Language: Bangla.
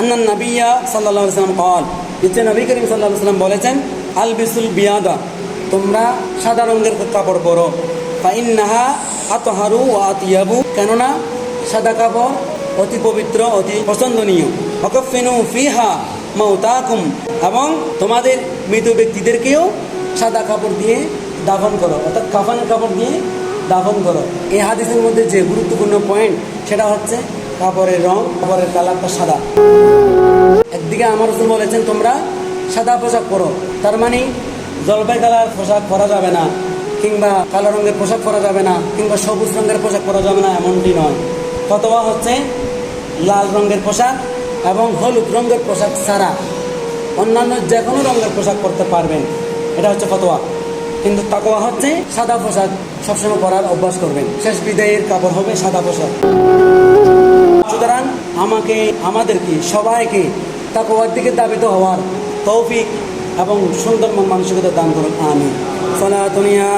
আন্নান নাবিয়া সাল্লাহ সাল্লাম কল নিশ্চয় নবী করিম সাল্লাহ সাল্লাম বলেছেন আল বিসুল বিয়াদা, তোমরা সাদা রঙের কাপড় পরো। ফাইন্নাহা আতহারু ও আতিয়াবু, কেননা সাদা কাপড় অতি পবিত্র, অতি পছন্দনীয়। অকফিনু ফিহা মৌতাকুম এবং তোমাদের মৃত ব্যক্তিদেরকেও সাদা কাপড় দিয়ে দাফন করো, অর্থাৎ কাফানের কাপড় দিয়ে দাফন করো। এই হাদিসের মধ্যে যে গুরুত্বপূর্ণ পয়েন্ট সেটা হচ্ছে কাপড়ের রং, কাপড়ের কালারটা সাদা। একদিকে আমার রসুল বলেছেন, তোমরা সাদা পোশাক পরো। তার মানে জলপাই কালার পোশাক পরা যাবে না, কিংবা কালো রঙের পোশাক পরা যাবে না, কিংবা সবুজ রঙের পোশাক পরা যাবে না, এমনটি নয়। ফতোয়া হচ্ছে লাল রঙের পোশাক এবং হলুদ রঙের পোশাক ছাড়া অন্যান্য যে কোনো রঙের পোশাক পরতে পারবেন। এটা হচ্ছে ফতোয়া। কিন্তু তাকোয়া হচ্ছে সাদা পোশাক সবসময় পরার অভ্যাস করবেন। শেষ বিদায়ের কাপড় হবে সাদা পোশাক। সুতরাং আমাকে, আমাদেরকে, সবাইকে তাকওয়ার দিকে দাবিত হওয়ার তৌফিক এবং সুন্দরবন মানসিকতা দান করুন আমি সলাতনিয়া